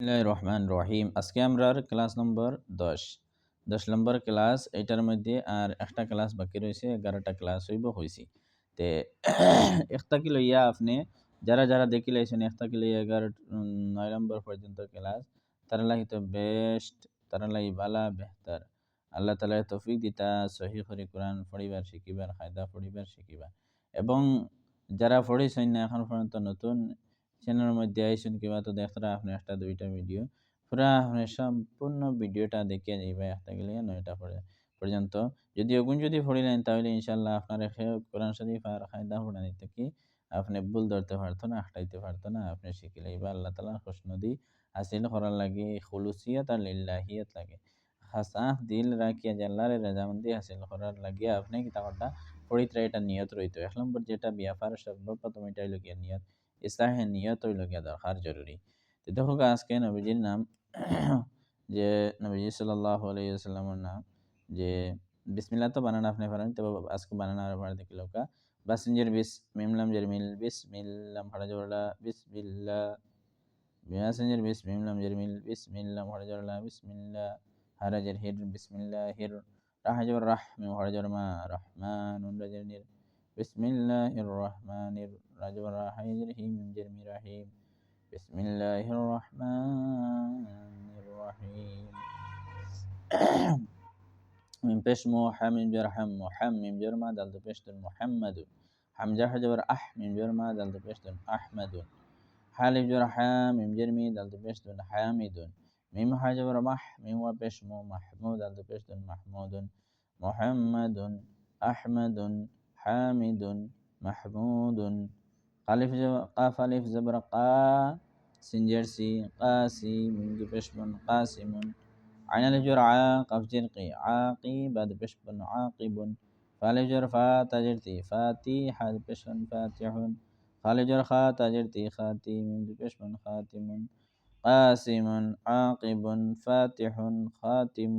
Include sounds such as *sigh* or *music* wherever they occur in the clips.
রহমান রহিম আজকে আমরা ক্লাস নম্বর দশ। দশ নম্বর ক্লাস, এটার মধ্যে আর একটা ক্লাস বাকি রয়েছে, এগারোটা ক্লাস হইব হয়েছি তে *coughs* একটা কি লইয়া আপনি, যারা যারা দেখি লাইছেন একটা কি লইয়া এগারো নয় নম্বর পর্যন্ত ক্লাস, তারা লাগি তো বেস্ট, তারা লাগি বালা বেহতার। আল্লাহ তালা তফিক দিতা, সহি করি কোরআন পড়িবার শিখিবার, খায়দা পড়িবার শিখিবার এবং যারা পড়িছেন না, এখন পর্যন্ত নতুন চ্যানেলের মধ্যে আইসুন কিবা তো দেখতরা আপনি একটা, দুইটা ভিডিও পুরা আপনি সম্পূর্ণ ভিডিওটা দেখিয়ে যাইবা একটা গেলে নয়টা পরে, পর্যন্ত। যদি ওগুন যদি পড়িলেন, তাহলে ইনশাল্লাহ আপনার কোরআন শরীফ আর খায়দা পড়ানি থেকে আপনি ভুল ধরতে পারতো না হাঁটাইতে পারতো না। আপনি শিখিলে এবার আল্লাহ তালা খুশনদী হাসিল করার লাগে, খুলুসিয়াত আর লিল্লাহিয়াত লাগে। হাসাহ দিল রাখিয়া যে আল্লাহর রেজামন্দি হাসিল করার লাগিয়া আপনি কি তাহলে পড়িত্রা এটা নিয়ত রইতো। এক নম্বর যেটা বিয়াফার সর্বপ্রথম এটাই লগিয়া নিয়ত। ইসলাহে নিয়ত লগিয়া দরকার জরুরি। তো দেখো আজকে নবীজির নাম, যে নবীজি সাল্লাহ আলাইসাল্লামের নাম, যে বিসমিল্লা তো বানানো আপনি পারেন তো আজকে বানানো আর দেখি লোকা বাসিঞ্জের বিস, মিমলাম জারমিল বিস মিল্লাম ভাড়া জোড়লা বিস বিল্লা বাসিঞ্জের বিস, মিমলাম জারমিল বিস মিল্লাম ভাড়া জোড়লা বিস মিল্লা হারাজের হির, বিসমিল্লা হির রাহাজর রাহ মিম ভাড়া জোড়মা রহমান রাজের নির بسم الله الرحمن الرحيم الرحيم جرم رحيم بسم الله الرحمن الرحيم من بيش موحى من جرحم محم من جرما دل بيشت محمد حمجة حجبر أح من جرما دل بيشت أحمد حالف جرحا من جرمي دل بيشت حامد ميم حجبر مح ميم وبشمو محمود دل بيشت محمود محمد أحمد حامد محمود. قالف قاف ألف زبر قا سنجرسي قاسي من بشبن قاسم. عين الجر قف جرقي عاقي بعد بشبن عاقب. فالجر فا تجرتي فاتي حد بشبن فاتح. خالجر خا تجرتي خاتي من بشبن خاتم. قاسم عاقب فاتح خاتم.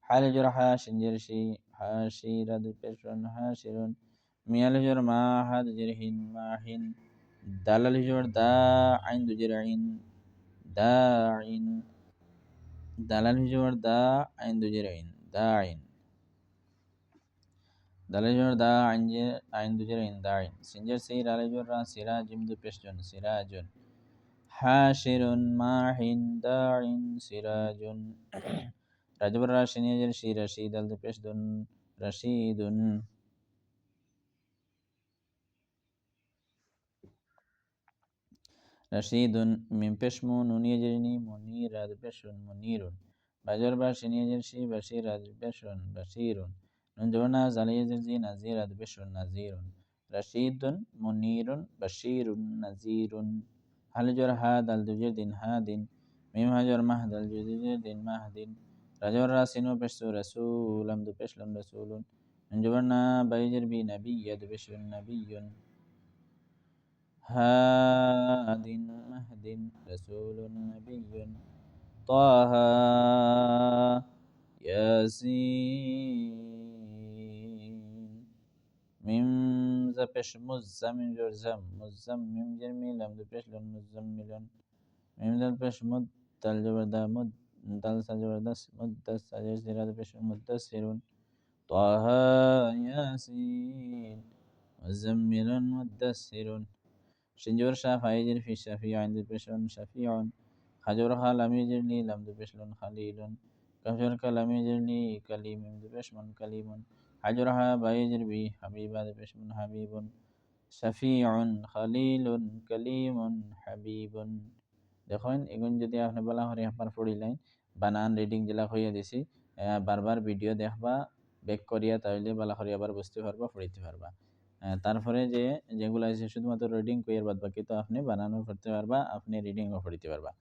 حال جرحا شنجرشي হাসিরাদ পেশন হাসিরুন। মিয়াল হিজর মা হাদ জির হিন, মা হিন। দালাল হিজর দা, আইন দুজির আইন। দা আইন। দালাল হিজর দা, আইন দুজির আইন। দা আইন। দালাল হিজর দা, আইন যে, আইন দুজির আইন। দা আইন। সিনজার সেই রাল হিজর রা, সিরা জিম দু পেশন সিরাজুন হাসিরুন মাহিন দা আইন সিরাজুন রাজবর রাশি নিয়ে যান শি রাশিদ আল পেশ দুন রাশিদুন রাশিদুন মিম পেশ মু নুনিয়ে জেনি মুনি রাজ পেশুন মুনিরুন বাজর বাসি নিয়ে যান শি বাসি রাজ পেশুন বাসিরুন নুন জবনা জালিয়ে জি নাজির রাজ নাজিরুন রাশিদুন মুনিরুন বাসিরুন নাজিরুন হালজর হা, দাল দুজের দিন হা দিন। মিম হাজর মাহ, দাল দুজের দিন মাহ দিন। رجل راسين بشر رسول دو بشلم رسول. انجبرنا بيجر بي نبي يد بشر نبي. هاد مهد رسول نبي. طه ياسين. ميم زبش مزم جرزم مزم ميم جرمي لم دبش لم مزمل ميم دبش مد تلجبر دا مد. دال سجردس مدس سجر سيراد بش مدسر طه ياسين مزمل مدسر شنجور شاف يجر في الشفيع عند بشر شفيع خجور لم يجر لي لم بشر خليل كفر لم يجر لي كليم بشر كليم حجرها بيجر بي حبيب بشر حبيب شفيع خليل كليم حبيب দেখুন এগুন যদি আপনি বলা হরে আপনার পড়িলেন বানান রিডিং যেলা হইয়া দিছি বারবার ভিডিও দেখবা বেক করিয়া তাহলে বলা হরে আবার বুঝতে পারবা পড়িতে পারবা তারপরে যে যেগুলো আছে শুধুমাত্র রিডিং কইয়ার বাদ বাকি তো আপনি বানানো করতে পারবা আপনি রিডিংও পড়িতে পারবা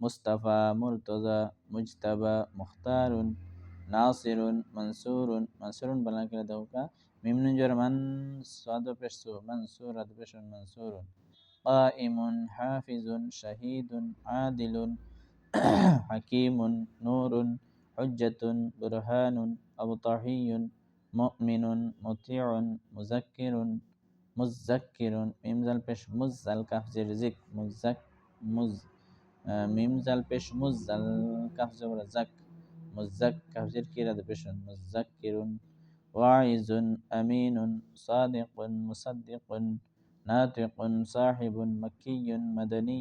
মুস্তাফা মুরতজা মুজতাবা মুখতারুন নাসিরুন মনসুরুন মনসুরুন বানা করে দাও মিমনুজর মান সাদ পেশু মনসুর আদ পেশুন মনসুরুন قائم حافظ شهيد عادل *clears throat* حكيم نور حجة برهان أبطحي مؤمن مطيع مذكر مذكر ميمزل بش مزل كف زرزك مزك مز মিম জাল পেশ মুজাল কাফ জবর জাক মুজাক কাফ জের কিরা দে পেশ মুজাক্কিরুন واعز أمين صادق مصدق ناطق صاحب مكي مدني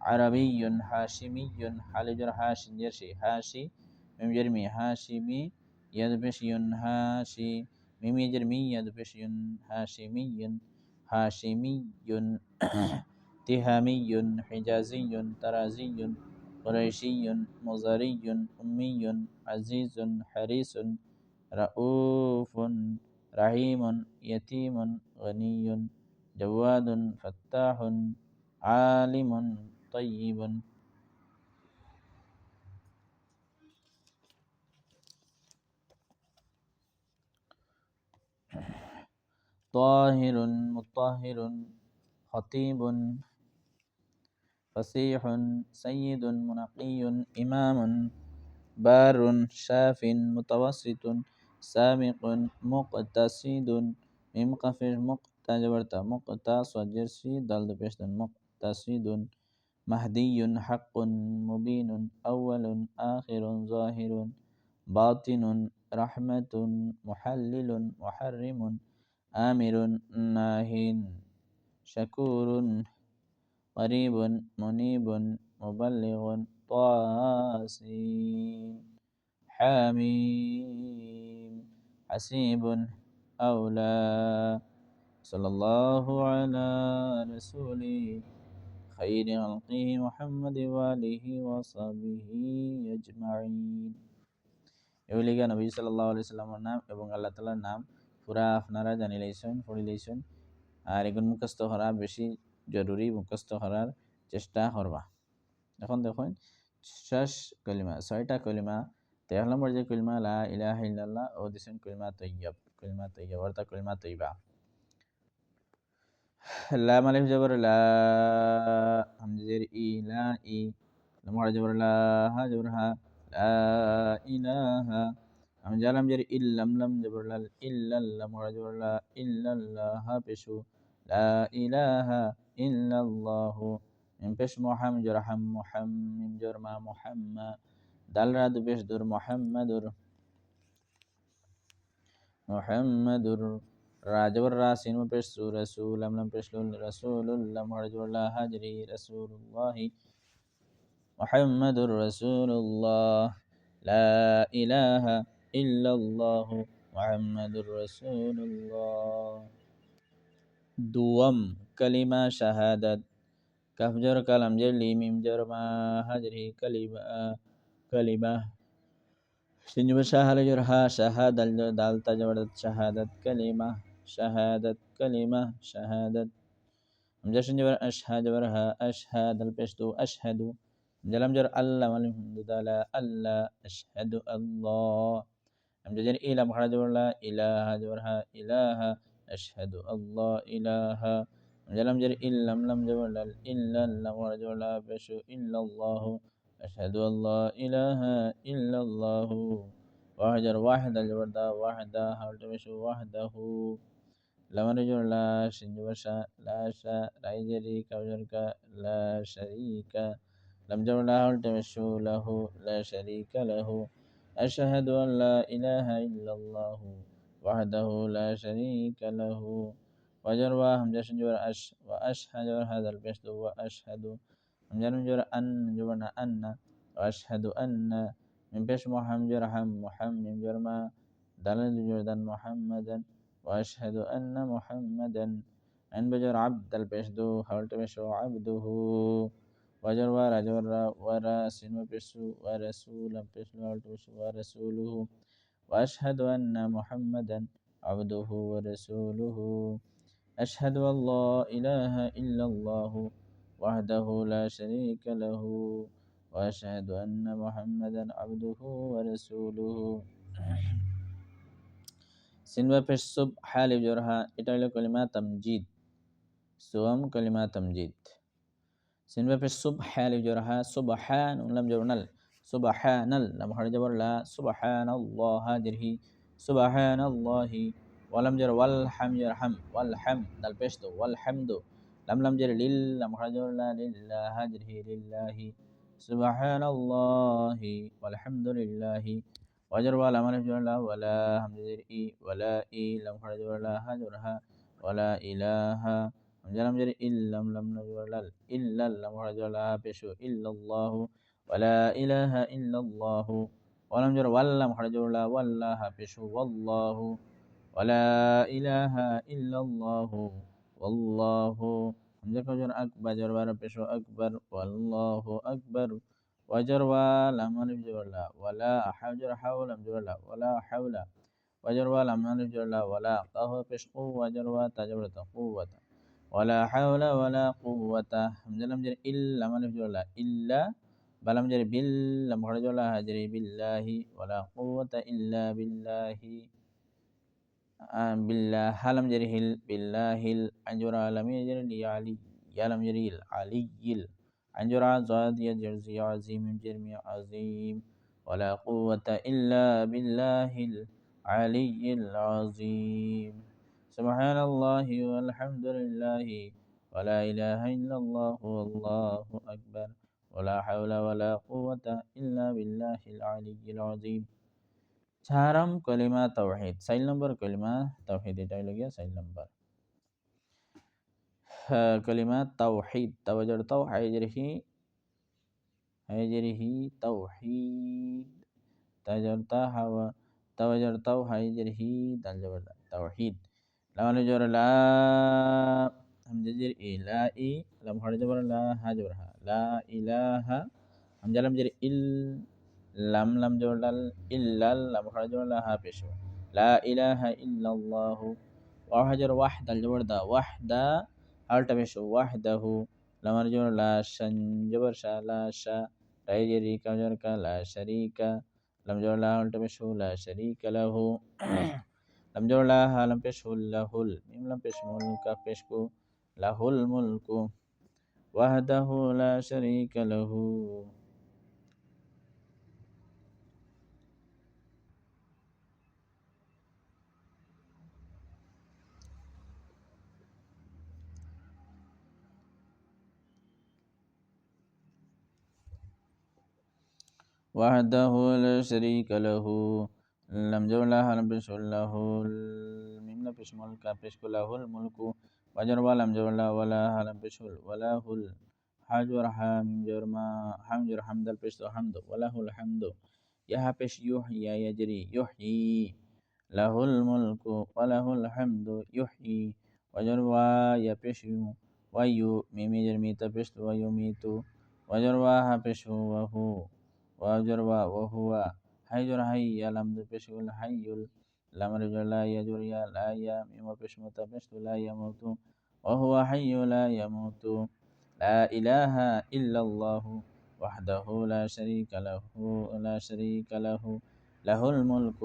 عربي هاشمي حالجر هاشم جرشي هاشي ميم جرمي هاشمي يدبش هاشي ميم يجرمي يدبش هاشمي هاشمي *coughs* تهامي حجازي ترازي قريشي مزاري أمي عزيز حريص رؤوف رحيم يتيم غني جواد فتاح عالم طيب طاهر مطهر خطيب فصيح سيد منقي إمام بار شاف متوسط سابق مقتصد مقتا جبرتا مقتا صجرسي دل بيشتن مقتصد. مهدي حق مبين أول آخر ظاهر باطن رحمة محلل محرم آمر ناه شكور قريب منيب مبلغ طاسين حميم حسيب أولى صلى الله على رسوله خير خلقه محمد وآله وصحبه أجمعين এগুলিকে নবী সাল্লাহ আলি সাল্লামের নাম এবং আল্লাহ তালার নাম পুরা আপনারা জানি লাইছেন পড়ি লাইছেন আর এগুলো মুখস্থ করা বেশি জরুরি মুখস্থ করার চেষ্টা করবা এখন দেখুন শেষ কলিমা ছয়টা কলিমা তো এক নম্বর যে কলিমা লা ইলাহ ইল্লাল্লাহ ও দিছেন কলিমা তৈয়ব কলিমা তৈয়ব অর্থাৎ কলিমা তৈবা *laughs* لا مالف جبر لا همزه زير إي لا إي. لام جبر لا ها جبر ها. لا اله همزه لام جر إلا لم لم جبر لا الا لام جبر لا الا الله بشو. لا اله إلا الله. من بش محمد جر حم محمد جر ما محمد. دل راد بش در محمد محمد راجب الراسين بيش رسول لم لم بيش رسول لم رجل الله هجري رسول الله محمد رسول الله لا إله إلا الله محمد رسول الله دوم كلمة شهادة كف جر كلام جلي ميم جر ما هجره كلمة كلمة شنجب شهر جرها شهادة دال تجورت شهادة كلمة شهادة كلمة شهادة. مجر شنجب أشهد ورها أشهد البشتو أشهد. جلم جر الله والحمد لله الله أشهد الله. أمجر إلى مخرج لا إله جرها إله أشهد الله إله. جلم جر إلا لم جبر إلا الله ورجل لا بشو إلا الله. أشهد لا إله إلا الله. وحجر واحد الجبر دا واحدة حولت بشو وحده. لما رجل لا شنجبر شا لا شا لا يجري كوجرك لا شريك. لم بشو له لا شريك له. أشهد أن لا إله إلا الله وحده لا شريك له. وجر وهم جبر أش وأشهد هذا البشت وأشهد هم جر أن جبرنا أن وأشهد أن. من بش محمد جرحم محمد جرما دلل جردا محمدا وأشهد أن محمدا أن بجر عبد البشدو حولت بشو عبده. وجر ورا جر ورا سنو بشو ورسول بشو حولت بشو ورسوله وأشهد أن محمدا عبده ورسوله. أشهد أن لا إله إلا الله وحده لا شريك له. وأشهد أن محمدا عبده ورسوله. সিনবা পেশ সুব হালি জরহা এটা হলো কলিমা তামজিদ সুয়াম কলিমা তামজিদ সিনবা পেশ সুব হালি জরহা সুবহান উনলাম জরনাল সুবহানাল লাম হরে জবর লা সুবহানাল্লাহ দিরহি সুবহানাল্লাহি ওয়ালাম জর ওয়াল হাম জর হাম ওয়াল হাম দাল পেশ তো ওয়াল হামদু লাম লাম জের লিল লাম খারাজ লা লিল্লাহ হাজর হি লিল্লাহি সুবহানাল্লাহি ওয়ালহামদুলিল্লাহি ওয়াজর وجر ولا من ولا ولا همزة إي ولا إي لم خرج ولا هجرها ولا إله همزة لم جر إلا لم نجر ولا إلا لم خرج ولا بشو إلا الله ولا إله إلا الله ولم جر ولا لم خرج ولا ولا بشو والله ولا إله إلا الله والله همزة جر أكبر جر بشو أكبر والله أكبر. وجر ألف جر لا ولا حجر حول جر لا ولا حول وجر ألف جر لا ولا قهوة بشقو وجر وتجر قوة ولا حول ولا قوة همزة لم جر إلا لم ألف جر لا إلا بلم جر بال لم خرج لا هجري بالله ولا قوة إلا بالله بالله لم جرهل بالله الأنجرا لم يجري علي يا لم جري علي الأنجرا زاد يجرزي عظيم جرمي عظيم ولا قوة إلا بالله العلي العظيم سبحان الله والحمد لله ولا إله إلا الله والله أكبر ولا حول ولا قوة إلا بالله العلي العظيم চারাম কলিমা তাওহিদ সাইল নম্বর কলিমা তাওহিদ এটা হলো গিয়া সাইল নম্বর كلمة توحيد. توجد توحيد حيجره حيجره توحيد. تجر تهوى توجر تو حيجره تجر توحيد. لما نجر لا هم جر إلا إي لم خرج بر لا ها لا إله هم لم جر إل لم لم جر لل إلا لم خرج بر لا ها لا إله إلا الله. وحجر وحدة الجبر دا وحدة. التمش وحده لم رجل لا شن جبر شا لا شا رأي جري كم جبر كا لا شريك لم جبر لا التمش لا شريك له لم جبر لا لم بيش له الميم لم بيش ملك بيش له الملك وحده لا شريك له وحده لا شريك له لم جو له لم بشر له الميم لم بشر ملك بشر له الملك وجر ولم جو له ولا لم بشر ولا هل حجر حام جر ما حام جر حمد البشر حمد وله الحمد. يا بش يحيي يجري يحيي له الملك وله الحمد يحيي. وجر ويا بش ويو ميم جر ميت بشر ويميت وجر وها بشر وهو وأجر وهو حي جر حي لم بشغل حي. لم رجل لا يجر يا لا يا ميم بشمت بشت لا يموت. وهو حي لا يموت. لا إله إلا الله وحده لا شريك له. لا شريك له. له الملك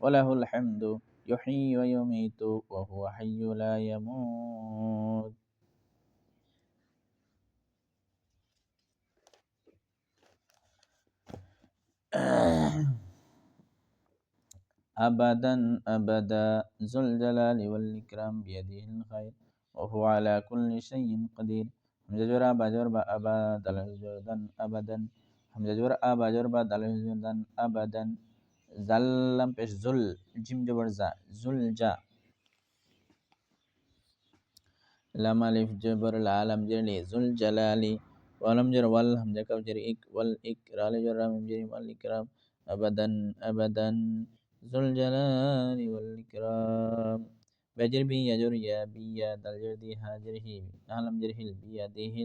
وله الحمد. يحيي ويميت. وهو حي لا يموت. أبدا أبدا. ذو الجلال والإكرام بيده الخير وهو على كل شيء قدير. حمزة جورا باجور با أبا دلال جردن أبدا. حمزة جورا أبا جور با جردن أبدا. زلم بش زل جيم جبر زا زل جا لم ألف جبر العالم جرلي زل جلالي ولم جر وال حمزة كف جر إك والإك رال جر والإكرام أبدا أبدا ذو الجلال والإكرام. بجر بي يجر يا بي يا دل جردي هاجره نعلم جره بيده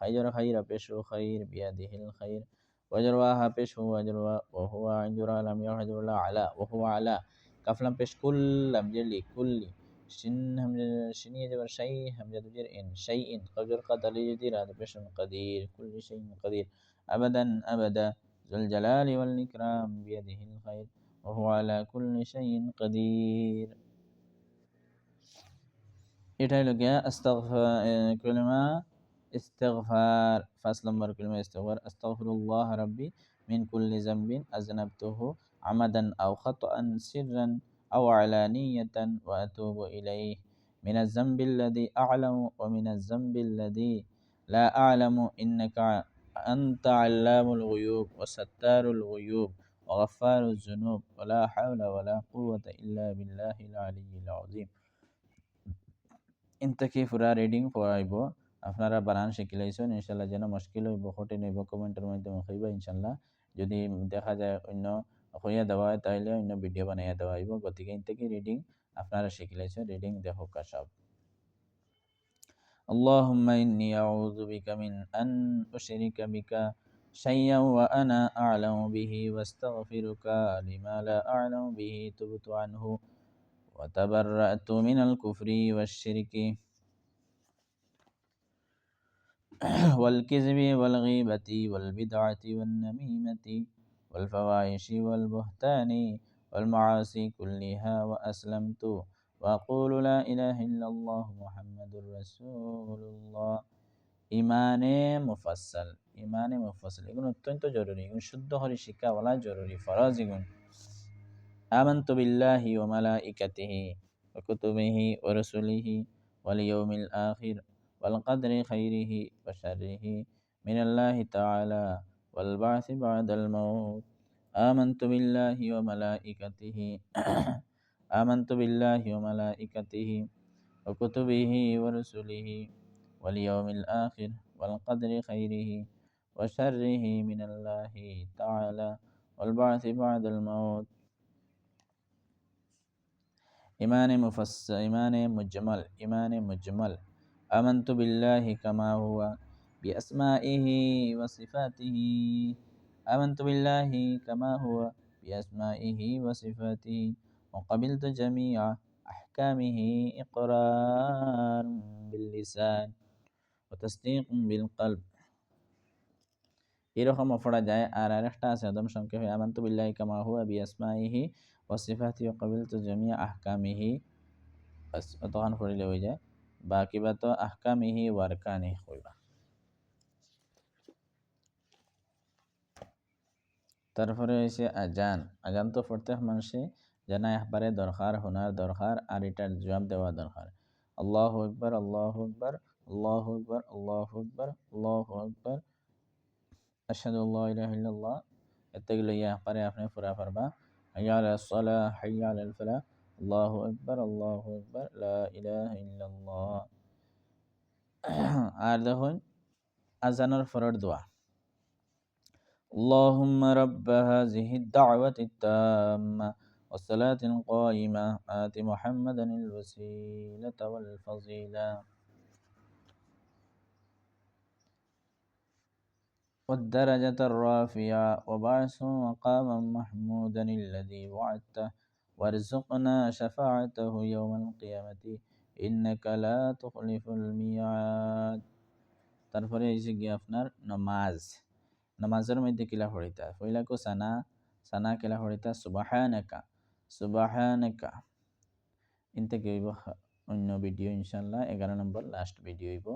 خير خير بشو خير بيده الخير وجر واها بشو وجر وهو عجر لم يحجر لا على وهو على. كفلم بش كل لم جرلي كل شن هم شن يجبر شيء هم جدر إن شيء قدر قدر يدير هذا بش قدير كل شيء قدير أبدا أبدا ذو الجلال والإكرام بيده الخير وهو على كل شيء قدير এটা হলো গিয়া আস্তাগফার كلمة استغفار فاصل نمبر كلمة استغفار أستغفر الله ربي من كل ذنب أذنبته عمدا أو خطأ سرا أو علانية وأتوب إليه من الذنب الذي أعلم ومن الذنب الذي لا أعلم إنك أنت علام الغيوب وستار الغيوب وغفار الذنوب ولا حول ولا قوة إلا بالله العلي العظيم ইনতাকি ফুরা রিডিং পড়াইব আপনারা বানান শিখিলাইছেন ইনশাল্লাহ যেন মুশকিল হইব কঠিন হইব কমেন্টের মাধ্যমে হইবা ইনশাল্লাহ যদি দেখা যায় অন্য হইয়া দেওয়া হয় তাহলে অন্য ভিডিও বানাইয়া দেওয়া হইব গতিকে ইনতাকি রিডিং আপনারা শিখিলাইছেন রিডিং দেখো সব اللهم إني أعوذ بك من أن أشرك بك شيئا وأنا أعلم به واستغفرك لما لا أعلم به تبت عنه وتبرأت من الكفر والشرك والكذب والغيبة والبدعة والنميمة والفواحش والبهتان والمعاصي كلها وأسلمت وأقول لا إله إلا الله محمد رسول الله ইমানে মুফাসসাল ইমানে মুফাসসাল এগুলো অত্যন্ত জরুরি এগুলো শুদ্ধ করে শিক্ষা বলা জরুরি ফরজ এগুলো آمنت بالله وملائكته وكتبه ورسله واليوم الآخر والقدر خيره وشره من الله تعالى والبعث بعد الموت. آمنت بالله وملائكته *clears throat* آمنت بالله وملائكته وكتبه ورسله واليوم الآخر والقدر خيره وشره من الله تعالى. والبعث بعد الموت. إيمان مفس إيمان مجمل إيمان مجمل. آمنت بالله كما هو. بأسمائه وصفاته آمنت بالله كما هو بأسمائه وصفاته وقبلت جميع أحكامه إقرار باللسان وتصديق بالقلب এরকম পড়া যায় আর আরেকটা আছে আদম সংক্ষেপে আমান্তু বিল্লাহি কামা হুয়া বিআসমাইহি ওয়া সিফাতিহি ওয়া কাবিলতু জামিয়া আহকামিহি বাস তখন পড়িলে হয়ে যায় বাকি বা তো আহকামিহি ওয়ারকানিহি কইবা তারপরে হয়েছে আজান আজান তো প্রত্যেক মানুষে জানা, একবারে দরকার, হোনার দরকার আর এটার জবাব দেওয়া দরকার। আল্লাহ আকবর আল্লাহ আকবর আল্লাহ আকবর আল্লাহ আকবর আল্লাহ আকবর। ইলাহা ইল্লাল্লাহ। এতগুলো ইয়া পারে আপনি পুরা পারবা। হাইয়া আলা সালাহ হাইয়া আলাল ফালাহ আল্লাহু আকবার আল্লাহু আকবার ইল্লাল্লাহ। আর দেখুন আজানের ফরর দোয়া। اللهم رب هذه الدعوة التامة والصلاة القائمة آت محمدا الوسيلة والفضيلة والدرجة الرافعة وبعث مقاما محمودا الذي وعدته وارزقنا شفاعته يوم القيامة إنك لا تخلف الميعاد তারপরে এই যে গিয়ে আপনার নমাজ নমাজের মধ্যে কিলা হরিতা পড়িতা পইলাকো সানা সানা কিলা হরিতা সুবাহানাকা সুবাহানাকা। ইনতে কি অন্য ভিডিও ইনশাল্লাহ এগারো নম্বর লাস্ট ভিডিও হইব।